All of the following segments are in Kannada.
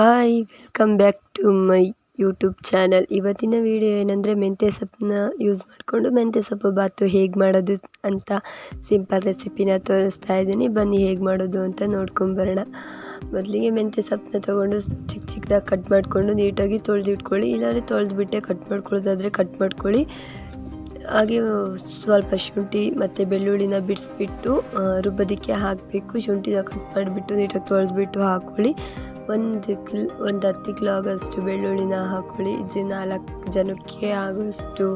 Hi, welcome back to my YouTube channel. ಇವತ್ತಿನ ವಿಡಿಯೋ ಏನಂದರೆ ಮೆಂತ್ಯ ಸೊಪ್ಪನ್ನ ಯೂಸ್ ಮಾಡಿಕೊಂಡು ಮೆಂತ್ಯ ಸೊಪ್ಪು ಬಾತು ಹೇಗೆ ಮಾಡೋದು ಅಂತ ಸಿಂಪಲ್ ರೆಸಿಪಿನ ತೋರಿಸ್ತಾ ಇದ್ದೀನಿ. ಬನ್ನಿ ಹೇಗೆ ಮಾಡೋದು ಅಂತ ನೋಡ್ಕೊಂಬರೋಣ ಮೊದಲಿಗೆ ಮೆಂತ್ಯ ಸೊಪ್ಪನ್ನ ತೊಗೊಂಡು ಚಿಕ್ಕ ಚಿಕ್ಕದಾಗಿ ಕಟ್ ಮಾಡಿಕೊಂಡು ನೀಟಾಗಿ ತೊಳೆದಿಟ್ಕೊಳ್ಳಿ. ಇಲ್ಲಾಂದರೆ ತೊಳೆದುಬಿಟ್ಟೆ ಕಟ್ ಮಾಡ್ಕೊಳ್ಳೋದಾದರೆ ಕಟ್ ಮಾಡ್ಕೊಳ್ಳಿ. ಹಾಗೆ ಸ್ವಲ್ಪ ಶುಂಠಿ ಮತ್ತು ಬೆಳ್ಳುಳ್ಳಿನ ಬಿಡಿಸ್ಬಿಟ್ಟು ರುಬ್ಬೋದಕ್ಕೆ ಹಾಕಬೇಕು. ಶುಂಠಿನ ಕಟ್ ಮಾಡಿಬಿಟ್ಟು ನೀಟಾಗಿ ತೊಳೆದುಬಿಟ್ಟು ಹಾಕ್ಕೊಳ್ಳಿ ಒಂದು ಕಿಲ್, ಒಂದು ಹತ್ತು ಕಿಲೋ ಆಗೋಷ್ಟು ಬೆಳ್ಳುಳ್ಳಿನ ಹಾಕ್ಕೊಳ್ಳಿ ಇದು ನಾಲ್ಕು ಜನಕ್ಕೆ ಆಗೋಷ್ಟು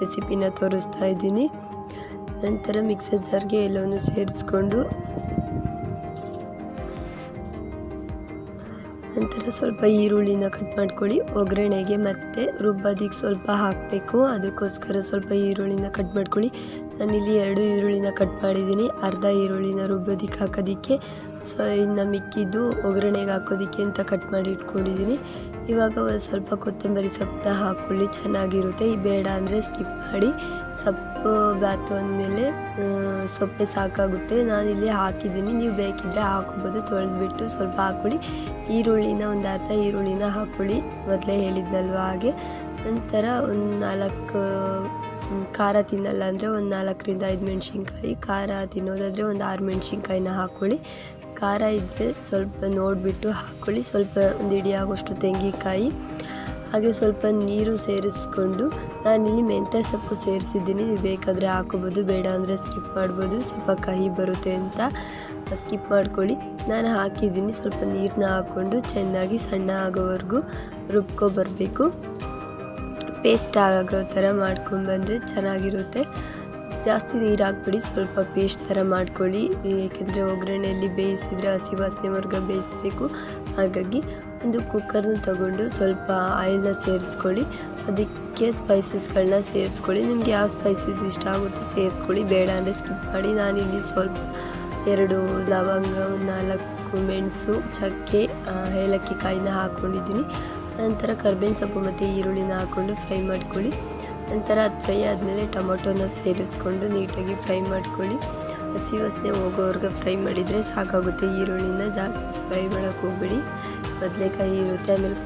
ರೆಸಿಪಿನ ತೋರಿಸ್ತಾ ಇದ್ದೀನಿ. ನಂತರ ಮಿಕ್ಸರ್ ಜಾರ್ಗೆ ಎಲ್ಲವನ್ನು ಸೇರಿಸ್ಕೊಂಡು, ನಂತರ ಸ್ವಲ್ಪ ಈರುಳ್ಳಿನ ಕಟ್ ಮಾಡ್ಕೊಳ್ಳಿ. ಒಗ್ಗರಣೆಗೆ ಮತ್ತು ರುಬ್ಬೋದಿಗೆ ಸ್ವಲ್ಪ ಹಾಕಬೇಕು. ಅದಕ್ಕೋಸ್ಕರ ಸ್ವಲ್ಪ ಈರುಳ್ಳಿನ ಕಟ್ ಮಾಡ್ಕೊಳ್ಳಿ. ನಾನಿಲ್ಲಿ ಎರಡು ಈರುಳ್ಳಿನ ಕಟ್ ಮಾಡಿದ್ದೀನಿ. ಅರ್ಧ ಈರುಳ್ಳಿನ ರುಬ್ಬೋದಿಕ್ಕೆ ಹಾಕೋದಕ್ಕೆ, ಸೊ, ಇನ್ನು ಮಿಕ್ಕಿದ್ದು ಒಗ್ಗರಣೆಗೆ ಹಾಕೋದಕ್ಕೆ ಅಂತ ಕಟ್ ಮಾಡಿ ಇಟ್ಕೊಂಡಿದ್ದೀನಿ. ಇವಾಗ ಒಂದು ಸ್ವಲ್ಪ ಕೊತ್ತಂಬರಿ ಸೊಪ್ಪನ್ನ ಹಾಕ್ಕೊಳ್ಳಿ, ಚೆನ್ನಾಗಿರುತ್ತೆ. ಈ ಬೇಡ ಅಂದರೆ ಸ್ಕಿಪ್ ಮಾಡಿ, ಸೊಪ್ಪು ಬಾತು ಅಂದಮೇಲೆ ಸೊಪ್ಪೆ ಸಾಕಾಗುತ್ತೆ. ನಾನಿಲ್ಲಿ ಹಾಕಿದ್ದೀನಿ. ನೀವು ಬೇಕಿದ್ದರೆ ಹಾಕೋಬೋದು. ತೊಳೆದ್ಬಿಟ್ಟು ಸ್ವಲ್ಪ ಹಾಕ್ಕೊಳ್ಳಿ. ಈರುಳ್ಳಿನ ಒಂದು ಅರ್ಧ ಈರುಳ್ಳಿನ ಹಾಕ್ಕೊಳ್ಳಿ. ಮೊದಲೇ ಹೇಳಿದ್ನಲ್ವ ಹಾಗೆ. ನಂತರ ಒಂದು ನಾಲ್ಕು ಖಾರ ತಿನ್ನಲ್ಲ ಅಂದರೆ ಒಂದು ನಾಲ್ಕರಿಂದ ಐದು ಮೆಣಸಿನ್ಕಾಯಿ, ಖಾರ ತಿನ್ನೋದಾದರೆ ಒಂದು ಆರು ಮೆಣಸಿನ್ಕಾಯಿನ ಹಾಕ್ಕೊಳ್ಳಿ ಖಾರ ಇದ್ದರೆ ಸ್ವಲ್ಪ ನೋಡಿಬಿಟ್ಟು ಹಾಕ್ಕೊಳ್ಳಿ ಸ್ವಲ್ಪ ಒಂದು ಇಡಿ ಆಗೋಷ್ಟು ತೆಂಗಿನಕಾಯಿ, ಹಾಗೆ ಸ್ವಲ್ಪ ನೀರು ಸೇರಿಸ್ಕೊಂಡು ನಾನಿಲ್ಲಿ ಮೆಂತ್ಯ ಸೊಪ್ಪು ಸೇರಿಸಿದ್ದೀನಿ. ನೀವು ಬೇಕಾದರೆ ಹಾಕೋಬೋದು, ಬೇಡ ಅಂದರೆ ಸ್ಕಿಪ್ ಮಾಡ್ಬೋದು. ಸ್ವಲ್ಪ ಕಹಿ ಬರುತ್ತೆ ಅಂತ ಸ್ಕಿಪ್ ಮಾಡ್ಕೊಳ್ಳಿ. ನಾನು ಹಾಕಿದ್ದೀನಿ. ಸ್ವಲ್ಪ ನೀರನ್ನ ಹಾಕ್ಕೊಂಡು ಚೆನ್ನಾಗಿ ಸಣ್ಣ ಆಗೋವರೆಗೂ ರುಬ್ಕೊಬರಬೇಕು ಪೇಸ್ಟ್ ಆಗೋ ಥರ ಮಾಡ್ಕೊಂಡ್ಬಂದ್ರೆ ಚೆನ್ನಾಗಿರುತ್ತೆ. ಜಾಸ್ತಿ ನೀರು ಹಾಕ್ಬಿಡಿ, ಸ್ವಲ್ಪ ಪೇಸ್ಟ್ ಥರ ಮಾಡ್ಕೊಳ್ಳಿ. ಏಕೆಂದರೆ ಒಗ್ಗರಣೆಯಲ್ಲಿ ಬೇಯಿಸಿದರೆ ಹಸಿ ವಾಸನೆವರೆಗೆ ಬೇಯಿಸಬೇಕು. ಹಾಗಾಗಿ ಒಂದು ಕುಕ್ಕರ್ನ ತಗೊಂಡು ಸ್ವಲ್ಪ ಆಯಿಲ್ನ ಸೇರಿಸ್ಕೊಳ್ಳಿ. ಅದಕ್ಕೆ ಸ್ಪೈಸಸ್ಗಳನ್ನ ಸೇರಿಸ್ಕೊಳ್ಳಿ. ನಿಮಗೆ ಯಾವ ಸ್ಪೈಸಸ್ ಇಷ್ಟ ಆಗುತ್ತೆ ಸೇರಿಸ್ಕೊಳ್ಳಿ. ಬೇಡ ಅಂದರೆ ಸ್ಕಿಪ್ ಮಾಡಿ. ನಾನಿಲ್ಲಿ ಸ್ವಲ್ಪ ಎರಡು ಲವಂಗ ನಾಲ್ಕು ಮೆಣಸು, ಚಕ್ಕೆ ಏಲಕ್ಕಿ ಕಾಯಿನ ಹಾಕ್ಕೊಂಡಿದ್ದೀನಿ ನಂತರ ಕರ್ಬೇವಿನ ಸೊಪ್ಪು ಮತ್ತು ಈರುಳ್ಳಿನ ಹಾಕ್ಕೊಂಡು ಫ್ರೈ ಮಾಡ್ಕೊಳ್ಳಿ. ನಂತರ ಅದು ಫ್ರೈ ಆದಮೇಲೆ ಟೊಮೊಟೊನ ಸೇರಿಸ್ಕೊಂಡು ನೀಟಾಗಿ ಫ್ರೈ ಮಾಡ್ಕೊಳ್ಳಿ. ಹಸಿ ವಾಸನೆ ಹೋಗೋವರೆಗೆ ಫ್ರೈ ಮಾಡಿದರೆ ಸಾಕಾಗುತ್ತೆ. ಈರುಳ್ಳಿನ ಜಾಸ್ತಿ ಫ್ರೈ ಮಾಡೋಕ್ಕೆ ಹೋಗ್ಬೇಡಿ. ಬದನೆಕಾಯಿ ಇರುತ್ತೆ, ಆಮೇಲೆ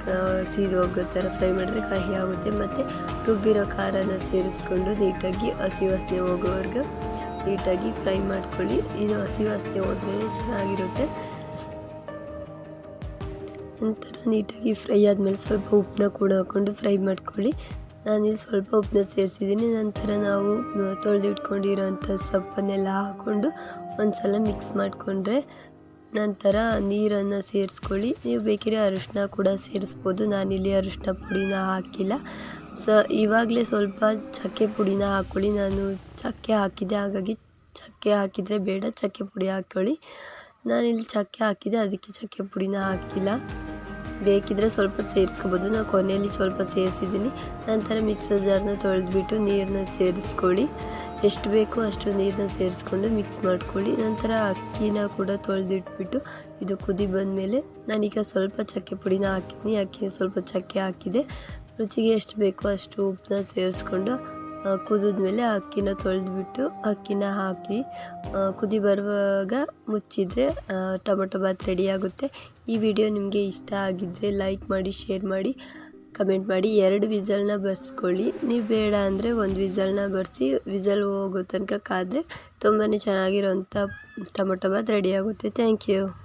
ಸೀದು ಹೋಗೋ ಥರ ಫ್ರೈ ಮಾಡಿದ್ರೆ ಕಹಿ ಆಗುತ್ತೆ. ಮತ್ತು ರುಬ್ಬಿರೋ ಖಾರನ ಸೇರಿಸ್ಕೊಂಡು ನೀಟಾಗಿ ಹಸಿ ವಾಸನೆ ಹೋಗೋವರೆಗೆ ನೀಟಾಗಿ ಫ್ರೈ ಮಾಡ್ಕೊಳ್ಳಿ. ಇದು ಹಸಿ ವಾಸನೆ ಹೋದ್ರೇ ಚೆನ್ನಾಗಿರುತ್ತೆ. ನಂತರ ನೀಟಾಗಿ ಫ್ರೈ ಆದಮೇಲೆ ಸ್ವಲ್ಪ ಉಪ್ಪನ್ನ ಕೂಡ ಹಾಕ್ಕೊಂಡು ಫ್ರೈ ಮಾಡ್ಕೊಳ್ಳಿ. ನಾನಿಲ್ಲಿ ಸ್ವಲ್ಪ ಉಪ್ಪನ್ನ ಸೇರಿಸಿದ್ದೀನಿ. ನಂತರ ನಾವು ತೊಳೆದಿಟ್ಕೊಂಡಿರೋಂಥ ಸೊಪ್ಪನ್ನೆಲ್ಲ ಹಾಕ್ಕೊಂಡು ಒಂದು ಸಲ ಮಿಕ್ಸ್ ಮಾಡಿಕೊಂಡ್ರೆ ನಂತರ ನೀರನ್ನು ಸೇರಿಸ್ಕೊಳ್ಳಿ. ನೀವು ಬೇಕಿದ್ರೆ ಅರಿಶಿನ ಕೂಡ ಸೇರಿಸ್ಬೋದು. ನಾನಿಲ್ಲಿ ಅರಿಶಿನ ಪುಡಿನ ಹಾಕಿಲ್ಲ. ಸೊ, ಇವಾಗಲೇ ಸ್ವಲ್ಪ ಚಕ್ಕೆ ಪುಡಿನ ಹಾಕ್ಕೊಳ್ಳಿ ನಾನು ಚಕ್ಕೆ ಹಾಕಿದ್ದೆ. ಹಾಗಾಗಿ ಚಕ್ಕೆ ಹಾಕಿದರೆ ಬೇಡ. ಚಕ್ಕೆ ಪುಡಿ ಹಾಕ್ಕೊಳ್ಳಿ ನಾನಿಲ್ಲಿ ಚಕ್ಕೆ ಹಾಕಿದೆ, ಅದಕ್ಕೆ ಚಕ್ಕೆ ಪುಡಿನ ಹಾಕಿಲ್ಲ. ಬೇಕಿದ್ರೆ ಸ್ವಲ್ಪ ಸೇರಿಸ್ಕೋಬೋದು. ನಾನು ಕೊನೆಯಲ್ಲಿ ಸ್ವಲ್ಪ ಸೇರಿಸಿದ್ದೀನಿ. ನಂತರ ಮಿಕ್ಸರ್ ಜಾರನ್ನ ತೊಳೆದುಬಿಟ್ಟು ನೀರನ್ನ ಸೇರಿಸ್ಕೊಳ್ಳಿ. ಎಷ್ಟು ಬೇಕೋ ಅಷ್ಟು ನೀರನ್ನ ಸೇರಿಸ್ಕೊಂಡು ಮಿಕ್ಸ್ ಮಾಡ್ಕೊಳ್ಳಿ. ನಂತರ ಅಕ್ಕಿನ ಕೂಡ ತೊಳೆದಿಟ್ಬಿಟ್ಟು ಇದು ಕುದಿ ಬಂದಮೇಲೆ ನಾನೀಗ ಸ್ವಲ್ಪ ಚಕ್ಕೆ ಪುಡಿನ ಹಾಕಿದ್ದೀನಿ. ಅಕ್ಕಿನ ಸ್ವಲ್ಪ ಚಕ್ಕೆ ಹಾಕಿದೆ. ರುಚಿಗೆ ಎಷ್ಟು ಬೇಕೋ ಅಷ್ಟು ಉಪ್ಪನ್ನ ಸೇರಿಸ್ಕೊಂಡು ಕುದಿದ್ಮೇಲೆ ಅಕ್ಕಿನ ತೊಳೆದ್ಬಿಟ್ಟು ಅಕ್ಕಿನ ಹಾಕಿ ಕುದಿ ಬರುವಾಗ ಮುಚ್ಚಿದರೆ ಟೊಮೊಟೊ ಬಾತ್ ರೆಡಿ ಆಗುತ್ತೆ. ಈ ವಿಡಿಯೋ ನಿಮಗೆ ಇಷ್ಟ ಆಗಿದ್ದರೆ ಲೈಕ್ ಮಾಡಿ ಶೇರ್ ಮಾಡಿ ಕಮೆಂಟ್ ಮಾಡಿ. ಎರಡು ವಿಸಲ್ನ ಬರ್ಸ್ಕೊಳ್ಳಿ. ನೀವು ಬೇಡ ಅಂದರೆ ಒಂದು ವಿಸಲ್ನ ಬರೆಸಿ, ವಿಸಲ್ ಹೋಗೋ ತನಕ ಕಾದರೆ ತುಂಬಾ ಚೆನ್ನಾಗಿರೋಂಥ ಟೊಮೊಟೊ ಬಾತ್ ರೆಡಿ ಆಗುತ್ತೆ. Thank you